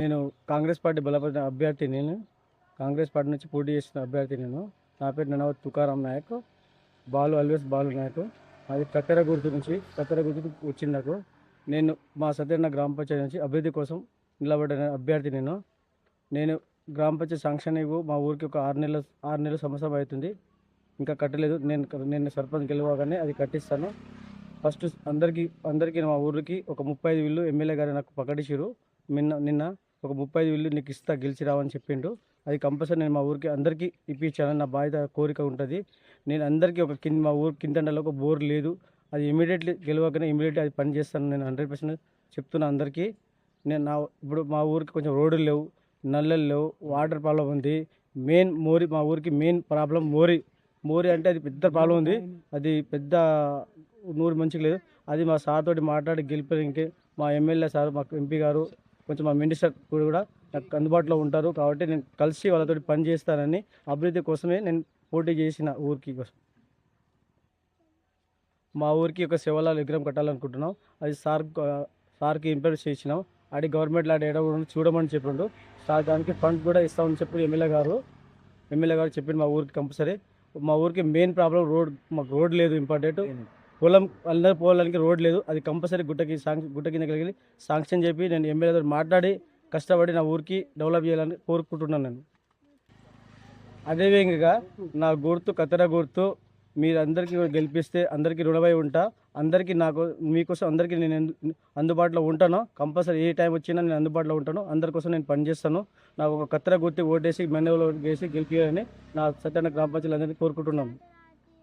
నేను కాంగ్రెస్ పార్టీ బలపడిన అభ్యర్థి నేను. కాంగ్రెస్ పార్టీ నుంచి పోటీ చేసిన అభ్యర్థి నేను. నా పేరు ననవత్ తుకారాం నాయక్. బాలు అల్వేస్ బాలు నాయక్. అది కత్తెర గుర్తు నుంచి కత్తెర గుర్తు వచ్చింది నాకు. నేను మా సత్యన్న గ్రామ పంచాయతీ నుంచి అభివృద్ధి కోసం నిలబడిన అభ్యర్థి నేను. నేను గ్రామ పంచాయతీ శాంక్షన్ ఇవ్వు మా ఊరికి ఒక ఆరు నెలల ఆరు నెలల సంవత్సరం అవుతుంది. ఇంకా కట్టలేదు. నేను నేను సర్పంచ్ గెలవగానే అది కట్టిస్తాను. ఫస్ట్ అందరికీ అందరికీ మా ఊరికి ఒక ముప్పై ఐదు ఇల్లు ఎమ్మెల్యే గారు నాకు ప్రకటించారు నిన్న నిన్న ఒక ముప్పై ఐదు ఇల్లు నీకు ఇస్తా గెలిచి రావని చెప్పిండు. అది కంపల్సరీ నేను మా ఊరికి అందరికీ ఇప్పించాలని నా బాధ్యత కోరిక ఉంటుంది. నేను అందరికీ ఒక కింద మా ఊరు కిందండలో ఒక బోర్ లేదు. అది ఇమీడియట్లీ గెలవకనే ఇమీడియట్లీ అది పని చేస్తాను. నేను హండ్రెడ్ పర్సెంట్ చెప్తున్నా అందరికీ. నేను నా ఇప్పుడు మా ఊరికి కొంచెం రోడ్లు లేవు నల్లలు లేవు వాటర్ ప్రాబ్లం ఉంది. మెయిన్ మోరి మా ఊరికి మెయిన్ ప్రాబ్లం మోరి. మోరి అంటే అది పెద్ద ప్రాబ్లం ఉంది. అది పెద్ద నూరు మంచిగా లేదు. అది మా సార్ తోటి మాట్లాడి ఇంకే. మా ఎమ్మెల్యే సార్ మా ఎంపీ గారు కొంచెం మా మినిస్టర్ కూడా నాకు అందుబాటులో ఉంటారు. కాబట్టి నేను కలిసి వాళ్ళతో పని చేస్తానని అభివృద్ధి కోసమే నేను పోటీ చేసిన ఊరికి కోసం మా ఊరికి ఒక శివలాల్ విగ్రహం కట్టాలనుకుంటున్నాం. అది సార్ సార్కి ఇంప్రెస్ చేసినాం. అది గవర్నమెంట్ లాంటి ఏడా కూడా చూడమని చెప్పిండు. సార్ దానికి ఫండ్ కూడా ఇస్తామని చెప్పి ఎమ్మెల్యే గారు ఎమ్మెల్యే గారు చెప్పిండు మా ఊరికి కంపల్సరీ. మా ఊరికి మెయిన్ ప్రాబ్లం రోడ్ మాకు రోడ్ లేదు ఇంపార్టెంట్. పొలం అందరి పోవడానికి రోడ్ లేదు. అది కంపల్సరీ గుట్టకి సాంక్ గుట్ట కింద కలిగి శాంక్షన్ చెప్పి నేను ఎమ్మెల్యేతో మాట్లాడి కష్టపడి నా ఊరికి డెవలప్ చేయాలని కోరుకుంటున్నాను నేను. అదేవిధంగా నా గుర్తు కత్తెర గుర్తు మీరు అందరికీ గెలిపిస్తే అందరికీ రుణమై ఉంటా. అందరికీ నాకు మీకోసం అందరికీ నేను అందుబాటులో ఉంటాను. కంపల్సరీ ఏ టైం వచ్చినా నేను అందుబాటులో ఉంటాను. అందరికోసం నేను పనిచేస్తాను నాకు ఒక కత్తెర గుర్తి ఓటేసి మెన్నెలో వేసి గెలిపించాలని నా సత్యన గ్రామ పంచాయతీలు అందరినీ కోరుకుంటున్నాను.